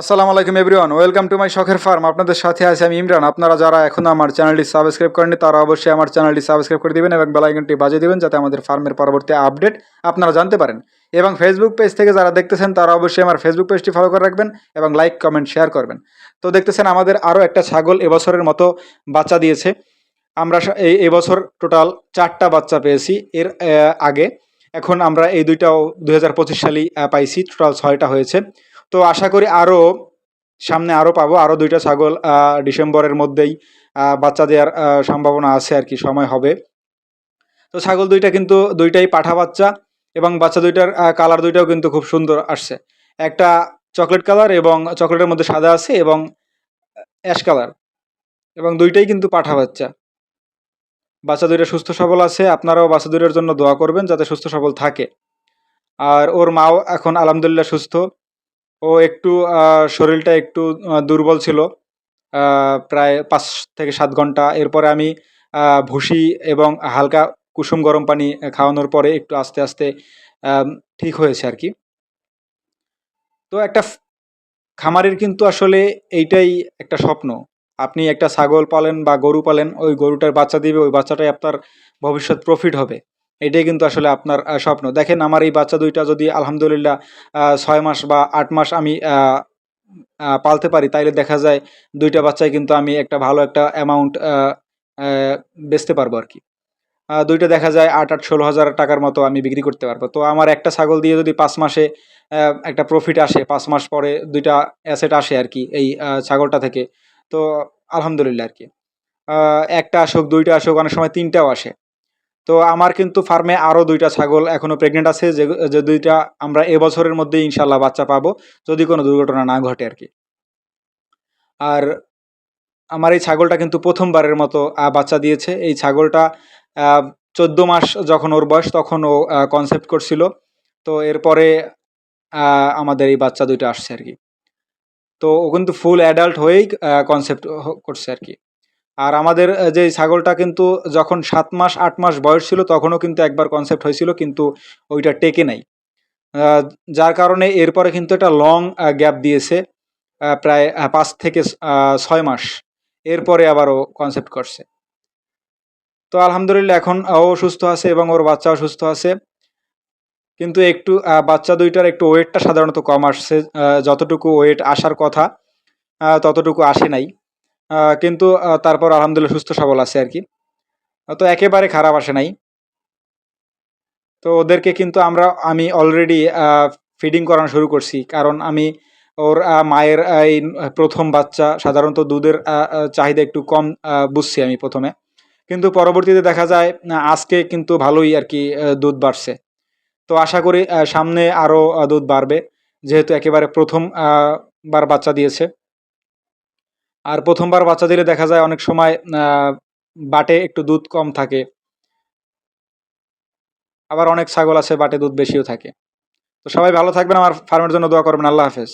আসসালামু আলাইকুম everyone welcome to my শখের ফার্ম আপনাদের সাথে আছি আমি ইমরান। আপনারা যারা এখনও আমার চ্যানেলটি সাবস্ক্রাইব করেননি, তারা অবশ্যই আমার চ্যানেলটি সাবস্ক্রাইব করে দিবেন এবং বেলাইকনটি বাজিয়ে দিবেন যাতে আমাদের ফার্মের পরবর্তী আপডেট আপনারা জানতে পারেন। এবং ফেসবুক পেজ থেকে যারা দেখতেছেন, তারা অবশ্যই আমার ফেসবুক পেজটি ফলো করে রাখবেন এবং লাইক কমেন্ট শেয়ার করবেন। তো দেখতেছেন, আমাদের আরও একটা ছাগল এবছরের মতো বাচ্চা দিয়েছে। আমরা এই এবছর টোটাল চারটা বাচ্চা পেয়েছি। এর আগে। এখন আমরা এই দুইটাও দু হাজার পঁচিশ সালেই পাইছি। টোটাল ছয়টা হয়েছে। তো আশা করি আরও সামনে আরও পাবো আরও দুইটা ছাগল ডিসেম্বরের মধ্যেই বাচ্চা দেওয়ার সম্ভাবনা আছে আর কি, সময় হবে। তো ছাগল দুইটা কিন্তু দুইটাই পাঠা বাচ্চা এবং বাচ্চা দুইটার কালার দুইটাও কিন্তু খুব সুন্দর আসছে। একটা চকলেট কালার এবং চকলেটের মধ্যে সাদা আছে এবং অ্যাশ কালার এবং দুইটাই কিন্তু পাঠা বাচ্চা। বাচ্চা দুইটা সুস্থ সবল আছে, আপনারাও বাচ্চা দুইটার জন্য দোয়া করবেন যাতে সুস্থ সবল থাকে। আর ওর মাও এখন আলহামদুলিল্লাহ সুস্থ। ও একটু শরীরটা একটু দুর্বল ছিল প্রায় পাঁচ থেকে সাত ঘণ্টা। এরপরে আমি ভুসি এবং হালকা কুসুম গরম পানি খাওয়ানোর পরে একটু আস্তে আস্তে ঠিক হয়েছে আর কি। তো একটা খামারের কিন্তু আসলে এইটাই একটা স্বপ্ন। আপনি একটা ছাগল পালেন বা গরু পালেন, ওই গরুটার বাচ্চা দিবে, ওই বাচ্চাটাই আপনার ভবিষ্যৎ প্রফিট হবে। এটাই কিন্তু আসলে আপনার স্বপ্ন। দেখেন আমার এই বাচ্চা দুইটা যদি আলহামদুলিল্লাহ ছয় মাস বা আট মাস আমি পালতে পারি, তাইলে দেখা যায় দুইটা বাচ্চায় কিন্তু আমি একটা ভালো একটা অ্যামাউন্ট বেচতে পারব আর কি দুইটা দেখা যায় আট আট, ষোলো হাজার টাকার মতো আমি বিক্রি করতে পারব। তো আমার একটা ছাগল দিয়ে যদি পাঁচ মাসে একটা প্রফিট আসে, পাঁচ মাস পরে দুইটা অ্যাসেট আসে আর কি এই ছাগলটা থেকে, তো আলহামদুলিল্লাহ আর কি একটা আসুক, দুইটা আসুক, অনেক সময় তিনটাও আসে। তো আমার কিন্তু ফার্মে আরও দুইটা ছাগল এখনও প্রেগনেন্ট আছে, যে যে দুইটা আমরা এবছরের মধ্যেই ইনশাল্লাহ বাচ্চা পাবো, যদি কোনো দুর্ঘটনা না ঘটে আর কি। আর আমার এই ছাগলটা কিন্তু প্রথমবারের মতো বাচ্চা দিয়েছে। এই ছাগলটা চোদ্দ মাস যখন ওর বয়স তখন ও কনসেপ্ট করছিল। তো এরপরে আমাদের এই বাচ্চা দুইটা আসছে আর কি। তো ও কিন্তু ফুল অ্যাডাল্ট হয়েই কনসেপ্ট করছে আর কি। আর আমাদের যে ছাগলটা কিন্তু যখন সাত মাস, আট মাস বয়স ছিল, তখনও কিন্তু একবার কনসেপ্ট হয়েছিল, কিন্তু ওইটা টেকে নাই। যার কারণে এরপরে কিন্তু একটা লং গ্যাপ দিয়েছে প্রায় পাঁচ থেকে ছয় মাস। এরপরে আবার ও কনসেপ্ট করছে। তো আলহামদুলিল্লাহ, এখন ও সুস্থ আছে এবং ওর বাচ্চাও সুস্থ আছে। কিন্তু একটু বাচ্চা দুইটার একটু ওয়েটটা সাধারণত কম আসছে যতটুকু ওয়েট আসার কথা ততটুকু আসে নাই। কিন্তু তারপর আলহামদুলিল্লাহ সুস্থ সবল আছে আর কি। তো একেবারে খারাপ আসে নাই। তো ওদেরকে কিন্তু আমরা, আমি অলরেডি ফিডিং করানো শুরু করছি। কারণ আমি ওর মায়ের এই প্রথম বাচ্চা, সাধারণত দুধের চাহিদা একটু কম বুঝছি আমি প্রথমে। কিন্তু পরবর্তীতে দেখা যায় আজকে কিন্তু ভালোই আর কি দুধ বাড়ছে। তো আশা করি সামনে আরও দুধ বাড়বে। যেহেতু একেবারে প্রথম বার বাচ্চা দিয়েছে। আর প্রথমবার বাচ্চা দিলে দেখা যায় অনেক সময় বাটে একটু দুধ কম থাকে। আবার অনেক ছাগল আছে, বাটে দুধ বেশিও থাকে। তো সবাই ভালো থাকবেন, আমার ফার্মের জন্য দোয়া করবেন। আল্লাহ হাফেজ।